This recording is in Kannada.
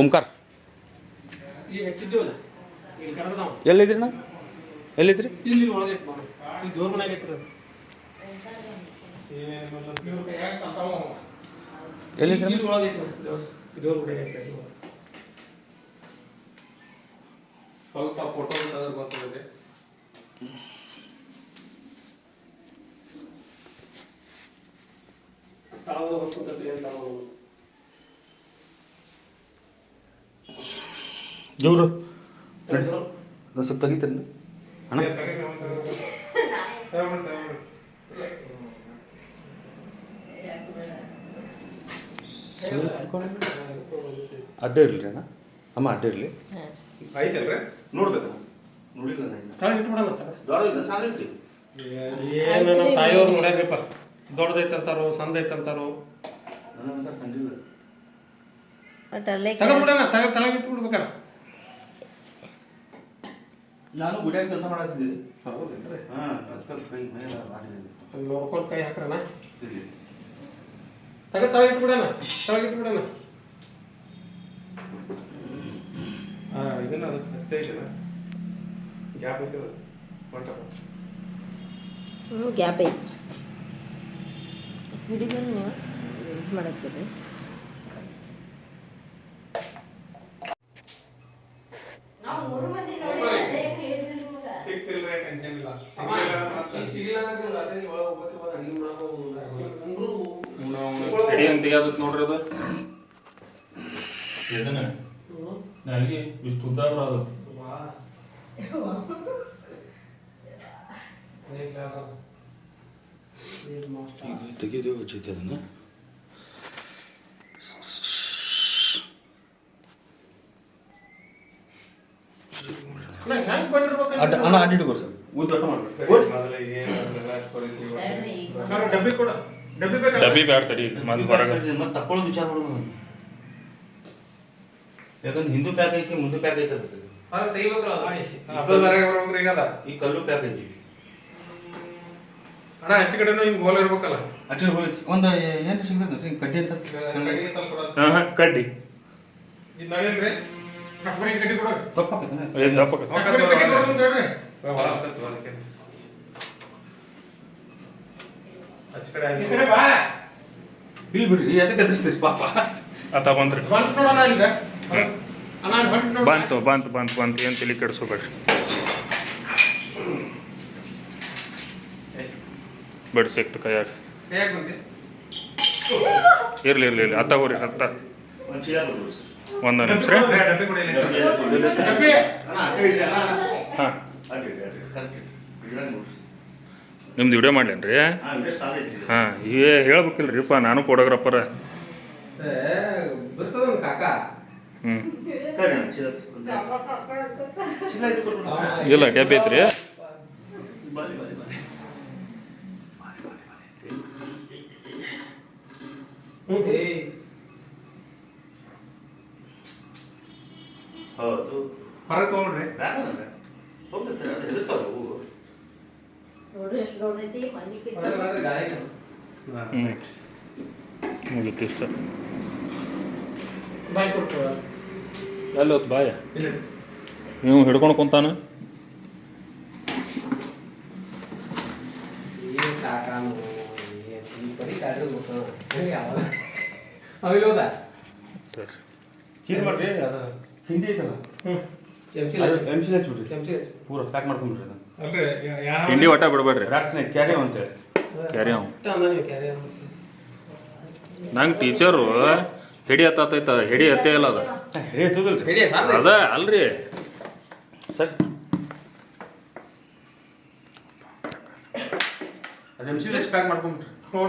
ಓಂಕಾರ. ಎಲ್ಲಿದ್ರಿ ನಾ ಎಲ್ಲಿದ್ರಿ? ಇಲ್ಲಿ ಸ್ವಲ್ಪ ಫೋಟೋ ಬಾಣ ಇಲ್ಲಿ ಜೋರ್ ಮನ್ಯಾಗ ಐತ್ರಿ ಅದು. ಇವ್ರ ಕೈಯಾಗ ತಂತಾವ ಅವ. ಎಲ್ಲಿದ್ರಿ ಇಲ್ಲಿ ಒಳಗೆ ಐತೆ ನೋಡಿ ದೇವಸ್ ದೇವ್ರ ಗುಡಿ ಐತೆ ಅದು. ಸ್ವಲ್ಪ ಫೋಟೋ ತೆಗೆದ್ರೆ ತಳಗ ಹೊತ್ಕೊಂತೈತಿ ಅಂತ ನಾನು ಸ್ವಲ್ಪ ತೆಗಿತೀನಿ. ಅಣ್ಣ. ಅಡ್ಡ ಇರಲಿ ಅಣ್ಣ. ಅಮ್ಮ ಅಡ್ಡ ಇರಲಿ. ಐತಲ್ರಿ? ನೋಡ್ಬೇಕು ನೋಡಿಲ್ಲ ನಾ ಇನ್ನ. ತಳಗ ಇಟ್ಬಿಡೋಣ ತಳಗ. ದೊಡ್ಡದಿದೆ, ಸಣ್ಣ ಐತ್ರಿ? ಏನು ನಮ್ಮ ತಾಯಿಯವ್ರು ನೋಡ್ಯಾರ್ರಿಪ್ಪ. ದೊಡ್ಡದೈತೆ ಅಂತಾರೋ ಸಂದೈತೆ ಅಂತಾರೋ ನನಗಂತ ಕಂಡಿಲ್ಲ. ಬಟ್ ಅಲ್ಲೇ ತಗೊಂಡ್ಬಿಡೋಣ ತಗ ತಳಗ ಇಟ್ಬಿಡ್ಬೇಕಾರ ನಾನು ಗುಡಿಯಾಗ ಕೆಲಸ ಮಾಡತ್ತಿದ್ದೆ ಹೌದೇನ್ರಿ ಹಾಂ ಅದಕ್ಕೆ ಕೈ ಮೇಲೆ ನೋಡ್ಕೊಂಡು ಕೈ ಹಾಕ್ರಣ. ಇರಲಿ ತಗ ಹಾ ಇದನ್ನ ಅದಕ್ಕೆ ಹತ್ತೈದು ಗ್ಯಾಪ್ ಹ್ಞೂ ಗ್ಯಾಪ್ ಐತಿ. ಹಿಡಿದ್ರು ನೀವು. ಇದು ಮಾಡಕ್ಕೆ ನೋಡ್ರಿ ಅದು. ಇಷ್ಟು ಉದ್ದ ಬರೋದು ತೆಗೆದೇವು ಜೊತೆ ಅದನ್ನು? ಅಡ್ಡ ಅಣ್ಣ ಅಡ್ಡ ಇಟ್ಕೊರಿ ಸರ್. ಮಾಡ್ಬೇಕು. ಡಬ್ಬಿ ಕೊಡ. ಡಬ್ಬಿ ಬೇಕಾ? ಡಬ್ಬಿ ಬ್ಯಾಡ ತಡಿ ಮೊದ್ಲು ಹೊರಗೆ. ಮತ್ತೆ ತಕೊಳ್ಳೋದು ವಿಚಾರ ಮಾಡೋದು ಯಾಕಂದ್ರೆ ಹಿಂದೂ ಪ್ಯಾಕ್ ಐತಿ ಮುಂದೆ ಪ್ಯಾಕ್ ಐತಿ ಅದಕ್ಕೆ. ಈಗ ಅದ. ಈ ಕಲ್ಲು ಪ್ಯಾಕ್ ಐತಿ. ಅಣ್ಣ ಹೆಚ್ಚು ಕಡೆನೂ ಹಿಂಗೆ ಗೋಲ್ ಇರ್ಬೇಕಲ್ಲ. ಆಕ್ಚುಲಿ ಹೋಲ್ ಒಂದು ಏನು ಸಿಗ್ತದೆ ಹಿಂಗೆ ಕಡ್ಡಿ ಅಂತ? ಕಡ್ಡಿ ಇದು ನಡೀಲ್ರಿ ಬಿಡ್ರಿ ಅದಕ್ಕೆ ಎದುರಿಸ್ತೀರಿ ಪಾಪ? ಆತ ಬಂದ್ರಿ. ಬಂತ್ ಬಂತ್ ಬಂತು ಬಂತು. ಏನು ತಲೆ ಕೆಡಿಸ್ಕೋಬೇಡ್ರಿ ಬಡ್. ಸಿಕ್ತು ಕೈಯಾಗ. ಇರ್ಲಿ ಇರ್ಲಿ ಇರ್ಲಿ. ಅತ್ತ ಹತ್ತ ಒಂದು ನಿಮಿಷ. ರೀ ಹಾಂ. ನಿಮ್ದು ವಿಡಿಯೋ ಮಾಡ್ಲೇನ್ರಿ? ಹಾಂ ಇದೇ ಸ್ಟಾರ್ಟ್ ಐತಿ ಹಾಂ ಏ ಹೇಳ್ಬೇಕಿಲ್ರಿಪ್ಪ ನಾನು ಫೋಟೋಗ್ರಾಫರ ಹ್ಞೂ. ಇಲ್ಲ ಡೆಬ್ಬಿ ಐತ್ರಿ. ಬಾರಿ ಮನೆ ಹ್ಞೂ ಮುಗೀತು ಇಷ್ಟ. ಬಾಯ್ ಕೊಟ್ಟು. ಎಲ್ಲಿ ಹೊತ್ತು ಬಾಯ? ಇಲ್ಲ. ನೀವು ಹಿಡ್ಕೊಂಡು ಕುಂತಾನ? ಸರಿ ಏನು ಮಾಡ್ರಿ ಅದು ಹಿಂದಿ ಐತಲ್ಲ ಹ್ಞೂ ಸಿ ಪೂರ ಪ್ಯಾಕ್ ಮಾಡ್ಕೊಂಡ್ಬಿಡ್ರಿ ಅದನ್ನ. ತಿಂಡಿ ಒಟ್ಟ ಬಿಡಬೇಡ್ರಿ. ಕ್ಯಾರಿ ಅಂತೇಳಿ ಕ್ಯಾರಿ ಅವ್ ನಂಗೆ ಟೀಚರು ಹಿಡಿ ಹತ್ತೈತ ಹಿಡಿ ಹತ್ತೇ ಇಲ್ಲ ಅದ. ಹೆಡಿ ಹತ್ತದಲ್ರಿ ಅದ ಅಲ್ರಿ. ಸರ್. ಅದು ಎಂ ಸಿ ಎಚ್ ಪ್ಯಾಕ್ ಮಾಡ್ಕೊಂಡ್ಬಿಟ್ರಿ. ಹ್ಞೂ